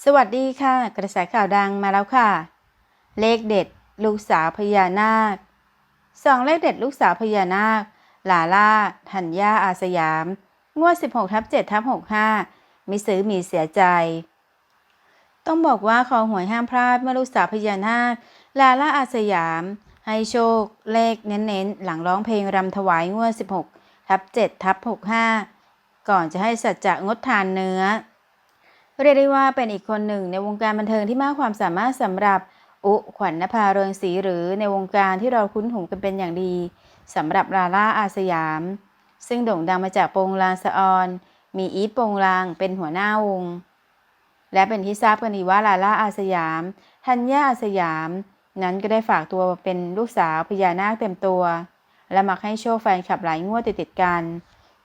สวัสดีค่ะ กระแสข่าวดังมาแล้วค่ะ เลขเด็ด ลูกสาวพญานาคสองเลขเด็ดลูกสาวพญานาค ลาล่าธัญญาอาสยาม งวด 16ทับ7ทับ65มิซื้อมีเสียใจ ต้องบอกว่าคอหวยห้ามพลาดเมื่อลูกสาวพญานาค ลาล่าอาสยาม ให้โชค เลขเน้นๆ หลังร้องเพลงรำถวายงวด 16ทับ7ทับ65 ก่อนจะให้สัจจะงดทานเนื้อ เรียกได้ว่าเป็นอีกคนหนึ่งในวงการบันเทิงที่มากความสามารถสำหรับอุขวัญนภาเรืองศรีหรือในวงการที่เราคุ้นหูกันเป็นอย่างดีสำหรับลาล่าอาสยาม ซึ่งโด่งดังมาจากโปงลางสะออน มีอีทโปงลางเป็นหัวหน้าวง และเป็นที่ทราบกันดีว่าลาล่าอาสยามธัญญาอาสยาม นั้นก็ได้ฝากตัวเป็นลูกสาวพญานาคเต็มตัว และมักให้โชคแฟนคลับหลายงวดติดๆกัน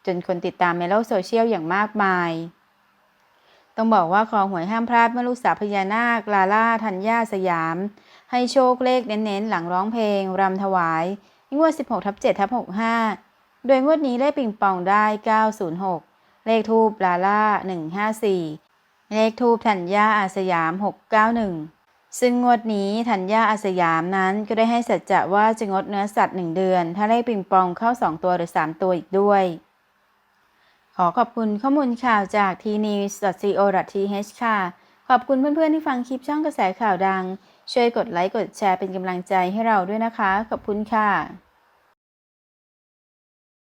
จนคนติดตามในโลกโซเชียลอย่างมากมาย ต้องบอกว่าคอหวยห้ามพลาดเมื่อลูกสาวพญานาคลาล่าธัญญาสยาม ให้โชคเลขเน้นๆ หลังร้องเพลงรำถวาย งวด 16ทับ7ทับ65 โดยงวดนี้เลขปิงปองได้ 906 เลขทูบลาล่า 154 เลขทูบธัญญาอาสยาม 691 ซึ่งงวดนี้ธัญญาอาสยามนั้นก็ได้ให้สัจจะว่าจะงดเนื้อสัตว์ 1 เดือน ถ้าเลขปิงปองเข้า 2 ตัวหรือ 3 ตัวอีกด้วย ขอขอบคุณข้อมูลข่าวจาก tnews.co.th ค่ะ ขอบคุณเพื่อนๆที่ฟังคลิปช่องกระแสข่าวดัง ช่วยกดไลค์กดแชร์เป็นกำลังใจให้เราด้วยนะคะ ขอบคุณค่ะ